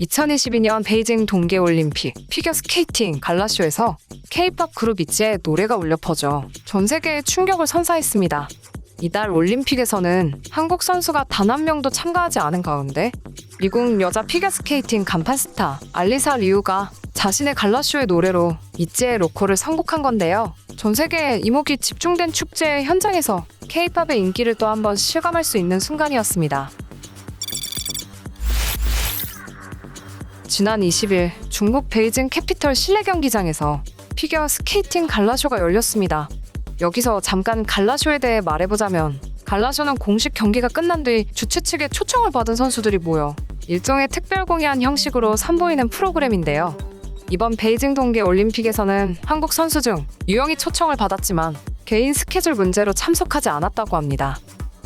2022년 베이징 동계올림픽 피겨스케이팅 갈라쇼에서 K-팝 그룹 이지의 노래가 울려 퍼져 전 세계에 충격을 선사했습니다. 이달 올림픽에서는 한국 선수가 단 한 명도 참가하지 않은 가운데 미국 여자 피겨스케이팅 간판 스타 알리사 리우가 자신의 갈라쇼의 노래로 이지의 로코를 선곡한 건데요. 전 세계의 이목이 집중된 축제의 현장에서 K-팝의 인기를 또 한 번 실감할 수 있는 순간이었습니다. 지난 20일 중국 베이징 캐피털 실내 경기장에서 피겨 스케이팅 갈라쇼가 열렸습니다. 여기서 잠깐 갈라쇼에 대해 말해보자면 갈라쇼는 공식 경기가 끝난 뒤 주최 측의 초청을 받은 선수들이 모여 일종의 특별 공연 형식으로 선보이는 프로그램인데요. 이번 베이징 동계 올림픽에서는 한국 선수 중 유영이 초청을 받았지만 개인 스케줄 문제로 참석하지 않았다고 합니다.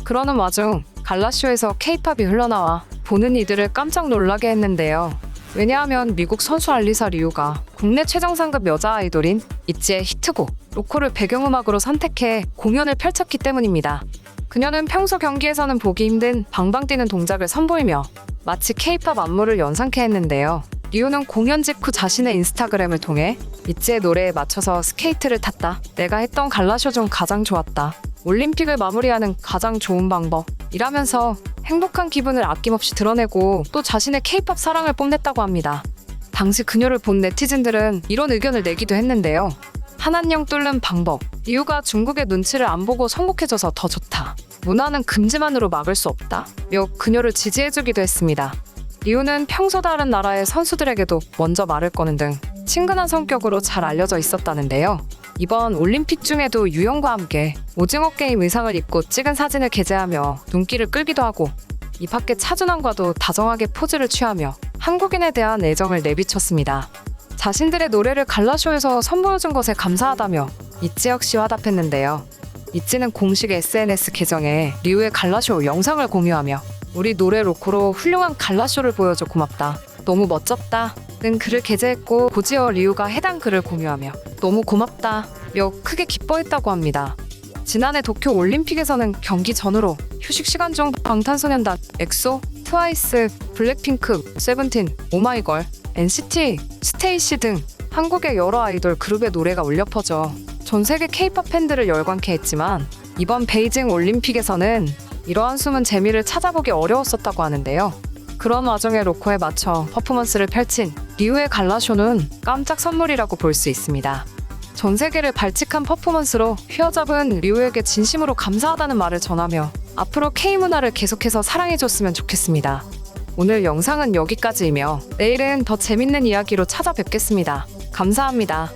그러는 와중 갈라쇼에서 케이팝이 흘러나와 보는 이들을 깜짝 놀라게 했는데요. 왜냐하면 미국 선수 알리사 리우가 국내 최정 상급 여자 아이돌인 이지의 히트곡 로코를 배경음악으로 선택해 공연을 펼쳤기 때문입니다. 그녀는 평소 경기에서는 보기 힘든 방방 뛰는 동작을 선보이며 마치 케이팝 안무를 연상케 했는데요. 리우는 공연 직후 자신의 인스타그램을 통해 이지의 노래에 맞춰서 스케이트를 탔다. 내가 했던 갈라쇼 중 가장 좋았다. 올림픽을 마무리하는 가장 좋은 방법. 이라면서 행복한 기분을 아낌없이 드러내고 또 자신의 케이팝 사랑을 뽐냈다고 합니다. 당시 그녀를 본 네티즌들은 이런 의견을 내기도 했는데요. 한한령 뚫는 방법. 이유가 중국의 눈치를 안 보고 선곡해줘서 더 좋다. 문화는 금지만으로 막을 수 없다. 며 그녀를 지지해주기도 했습니다. 리우는 평소 다른 나라의 선수들에게도 먼저 말을 거는 등 친근한 성격으로 잘 알려져 있었다는데요. 이번 올림픽 중에도 유영과 함께 오징어 게임 의상을 입고 찍은 사진을 게재하며 눈길을 끌기도 하고 이 밖에 차준환과도 다정하게 포즈를 취하며 한국인에 대한 애정을 내비쳤습니다. 자신들의 노래를 갈라쇼에서 선보여준 것에 감사하다며 이지 역시 화답했는데요. 이지는 공식 SNS 계정에 리우의 갈라쇼 영상을 공유하며 우리 노래 로코로 훌륭한 갈라쇼를 보여줘 고맙다. 너무 멋졌다. 는 글을 게재했고 고지어 리우가 해당 글을 공유하며 너무 고맙다. 며 크게 기뻐했다고 합니다. 지난해 도쿄 올림픽에서는 경기 전후로 휴식 시간 중 방탄소년단, 엑소, 트와이스, 블랙핑크, 세븐틴, 오마이걸, NCT, 스테이시 등 한국의 여러 아이돌 그룹의 노래가 울려 퍼져 전 세계 K-팝 팬들을 열광케 했지만 이번 베이징 올림픽에서는 이러한 숨은 재미를 찾아보기 어려웠었다고 하는데요. 그런 와중에 로코에 맞춰 퍼포먼스를 펼친 리우의 갈라쇼는 깜짝 선물이라고 볼 수 있습니다. 전 세계를 발칙한 퍼포먼스로 휘어잡은 리우에게 진심으로 감사하다는 말을 전하며 앞으로 K-문화를 계속해서 사랑해줬으면 좋겠습니다. 오늘 영상은 여기까지이며 내일은 더 재밌는 이야기로 찾아뵙겠습니다. 감사합니다.